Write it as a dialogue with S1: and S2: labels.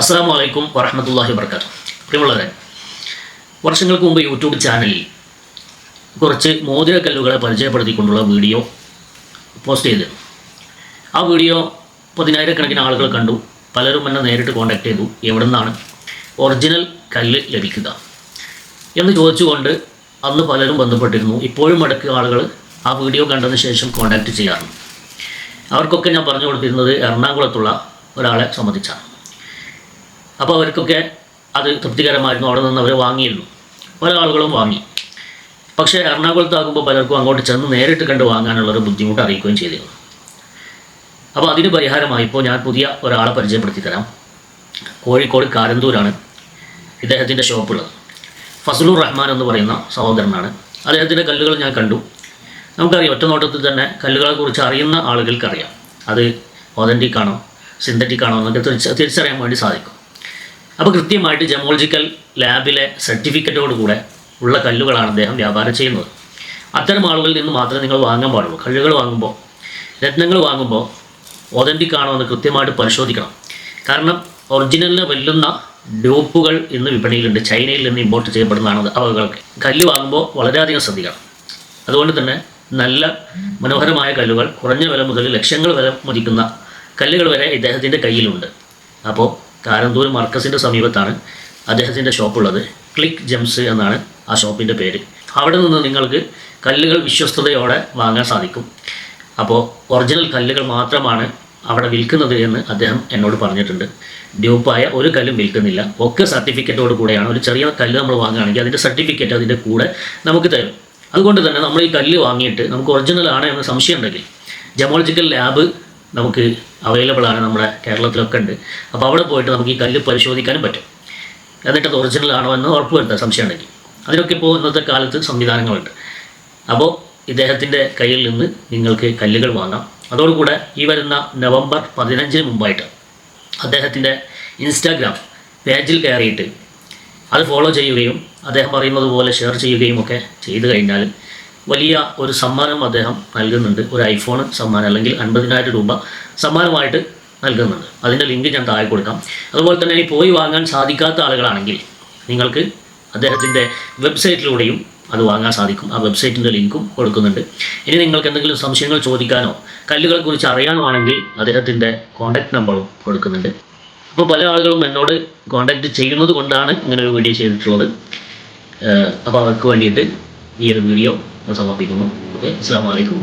S1: അസ്സാം വലൈക്കും വറഹമത്തല്ലാഹി വർക്കാത്തു പ്രിയമുള്ളവരെ വർഷങ്ങൾക്ക് മുമ്പ് യൂട്യൂബ് ചാനലിൽ കുറച്ച് മോതിരക്കല്ലുകളെ പരിചയപ്പെടുത്തിക്കൊണ്ടുള്ള വീഡിയോ പോസ്റ്റ് ചെയ്തിരുന്നു ആ വീഡിയോ പതിനായിരക്കണക്കിന് ആളുകൾ കണ്ടു. പലരും എന്നെ നേരിട്ട് കോൺടാക്ട് ചെയ്തു. എവിടെ നിന്നാണ് ഒറിജിനൽ കല്ല് ലഭിക്കുക എന്ന് ചോദിച്ചുകൊണ്ട് അന്ന് പലരും ബന്ധപ്പെട്ടിരുന്നു. ഇപ്പോഴും ഇടയ്ക്ക് ആളുകൾ ആ വീഡിയോ കണ്ടതിന് ശേഷം കോൺടാക്ട് ചെയ്യാറുണ്ട്. അവർക്കൊക്കെ ഞാൻ പറഞ്ഞു കൊടുത്തിരുന്നത് എറണാകുളത്തുള്ള ഒരാളെ സംബന്ധിച്ചാണ്. അപ്പോൾ അവർക്കൊക്കെ അത് തൃപ്തികരമായിരുന്നു. അവിടെ നിന്ന് അവർ വാങ്ങിയിരുന്നു. പല ആളുകളും വാങ്ങി. പക്ഷേ എറണാകുളത്താകുമ്പോൾ പലർക്കും അങ്ങോട്ട് ചെന്ന് നേരിട്ട് കണ്ട് വാങ്ങാനുള്ളൊരു ബുദ്ധിമുട്ട് അറിയിക്കുകയും ചെയ്തിരുന്നു. അപ്പോൾ അതിന് പരിഹാരമായി ഇപ്പോൾ ഞാൻ പുതിയ ഒരാളെ പരിചയപ്പെടുത്തി തരാം. കോഴിക്കോട് കാരന്തൂരാണ് ഇദ്ദേഹത്തിന്റെ ഷോപ്പുള്ളത് ഫസലുർ റഹ്മാൻ എന്ന് പറയുന്ന സഹോദരനാണ്. അദ്ദേഹത്തിന്റെ കല്ലുകൾ ഞാൻ കണ്ടു. നമുക്കറിയാം ഒറ്റ നോട്ടത്തിൽ തന്നെ കല്ലുകളെക്കുറിച്ച് അറിയുന്ന ആളുകൾക്കറിയാം. അത് ഒതന്റിക് ആണോ സിന്തറ്റിക് ആണോ എന്നൊക്കെ തിരിച്ച് തിരിച്ചറിയാൻ വേണ്ടി സാധിക്കും. അപ്പോൾ കൃത്യമായിട്ട് ജമോളജിക്കൽ ലാബിലെ സർട്ടിഫിക്കറ്റോട് കൂടെ ഉള്ള കല്ലുകളാണ് അദ്ദേഹം വ്യാപാരം ചെയ്യുന്നത്. അത്തരം ആളുകളിൽ നിന്ന് മാത്രമേ നിങ്ങൾ വാങ്ങാൻ പാടുള്ളൂ. കല്ലുകൾ വാങ്ങുമ്പോൾ രത്നങ്ങൾ വാങ്ങുമ്പോൾ ഒതന്റിക് ആണോ എന്ന് കൃത്യമായിട്ട് പരിശോധിക്കണം. കാരണം ഒറിജിനലിനെ വെല്ലുന്ന ഡ്യൂപ്പുകൾ ഇന്ന് വിപണിയിലുണ്ട്. ചൈനയിൽ നിന്ന് ഇമ്പോർട്ട് ചെയ്യപ്പെടുന്നതാണ് അവകൾക്ക് കല്ല് വാങ്ങുമ്പോൾ വളരെയധികം ശ്രദ്ധിക്കണം. അതുകൊണ്ട് തന്നെ നല്ല മനോഹരമായ കല്ലുകൾ കുറഞ്ഞ വില മുതൽ ലക്ഷങ്ങൾ വില മതിക്കുന്ന കല്ലുകൾ വരെ ഇദ്ദേഹത്തിന്റെ കയ്യിലുണ്ട്. അപ്പോൾ കാരന്തൂർ മർക്കസിന്റെ സമീപത്താണ് അദ്ദേഹത്തിന്റെ ഷോപ്പുള്ളത്. ക്ലിക്ക് ജെംസ് എന്നാണ് ആ ഷോപ്പിന്റെ പേര്. അവിടെ നിന്ന് നിങ്ങൾക്ക് കല്ലുകൾ വിശ്വസ്തയോടെ വാങ്ങാൻ സാധിക്കും. അപ്പോൾ ഒറിജിനൽ കല്ലുകൾ മാത്രമാണ് അവിടെ വിൽക്കുന്നത് എന്ന് അദ്ദേഹം എന്നോട് പറഞ്ഞിട്ടുണ്ട്. ഡ്യൂപ്പായ ഒരു കല്ലും വിൽക്കുന്നില്ല. ഒക്കെ സർട്ടിഫിക്കറ്റോട് കൂടെയാണ്. ഒരു ചെറിയ കല്ല് നമ്മൾ വാങ്ങുകയാണെങ്കിൽ അതിന്റെ സർട്ടിഫിക്കറ്റ് അതിന്റെ കൂടെ നമുക്ക് തരും. അതുകൊണ്ട് തന്നെ നമ്മൾ ഈ കല്ല് വാങ്ങിയിട്ട് നമുക്ക് ഒറിജിനൽ ആണ് എന്ന് സംശയം ഉണ്ടെങ്കിൽ ജമോളജിക്കൽ ലാബ് നമുക്ക് അവൈലബിൾ ആണ് നമ്മുടെ കേരളത്തിലൊക്കെ ഉണ്ട്. അപ്പോൾ അവിടെ പോയിട്ട് നമുക്ക് ഈ കല്ല് പരിശോധിക്കാനും പറ്റും. എന്നിട്ട് അത് ഒറിജിനൽ ആണോ എന്ന് ഉറപ്പ് വരുത്താൻ സംശയം ഉണ്ടെങ്കിൽ അതിനൊക്കെ ഇപ്പോൾ ഇന്നത്തെ കാലത്ത് സംവിധാനങ്ങളുണ്ട്. അപ്പോൾ ഇദ്ദേഹത്തിന്റെ കയ്യിൽ നിന്ന് നിങ്ങൾക്ക് കല്ലുകൾ വാങ്ങാം. അതോടുകൂടെ ഈ വരുന്ന നവംബർ പതിനഞ്ചിന് മുമ്പായിട്ട് അദ്ദേഹത്തിന്റെ ഇൻസ്റ്റാഗ്രാം പേജിൽ കയറിയിട്ട് അത് ഫോളോ ചെയ്യുകയും അദ്ദേഹം പറയുന്നത് പോലെ ഷെയർ ചെയ്യുകയും ഒക്കെ ചെയ്തു കഴിഞ്ഞാൽ വലിയ ഒരു സമ്മാനം അദ്ദേഹം നൽകുന്നുണ്ട്. ഒരു ഐഫോൺ സമ്മാനം അല്ലെങ്കിൽ അൻപതിനായിരം രൂപ സമ്മാനമായിട്ട് നൽകുന്നുണ്ട്. അതിന്റെ ലിങ്ക് ഞാൻ താഴെ കൊടുക്കാം. അതുപോലെ തന്നെ ഇനി പോയി വാങ്ങാൻ സാധിക്കാത്ത ആളുകളാണെങ്കിൽ നിങ്ങൾക്ക് അദ്ദേഹത്തിന്റെ വെബ്സൈറ്റിലൂടെയും അത് വാങ്ങാൻ സാധിക്കും. ആ വെബ്സൈറ്റിന്റെ ലിങ്കും കൊടുക്കുന്നുണ്ട്. ഇനി നിങ്ങൾക്ക് എന്തെങ്കിലും സംശയങ്ങൾ ചോദിക്കാനോ കല്ലുകളെക്കുറിച്ച് അറിയാനോ ആണെങ്കിൽ അദ്ദേഹത്തിന്റെ കോൺടാക്ട് നമ്പറും കൊടുക്കുന്നുണ്ട്. അപ്പോൾ പല ആളുകളും എന്നോട് കോൺടാക്ട് ചെയ്യുന്നത് കൊണ്ടാണ് ഇങ്ങനെ ഒരു വീഡിയോ ചെയ്തിട്ടുള്ളത്. അപ്പോൾ അവർക്ക് വേണ്ടിയിട്ട് ഈ ഒരു വീഡിയോ സമർപ്പിക്കുന്നു. ഓക്കെ അസ്സാം വലൈക്കും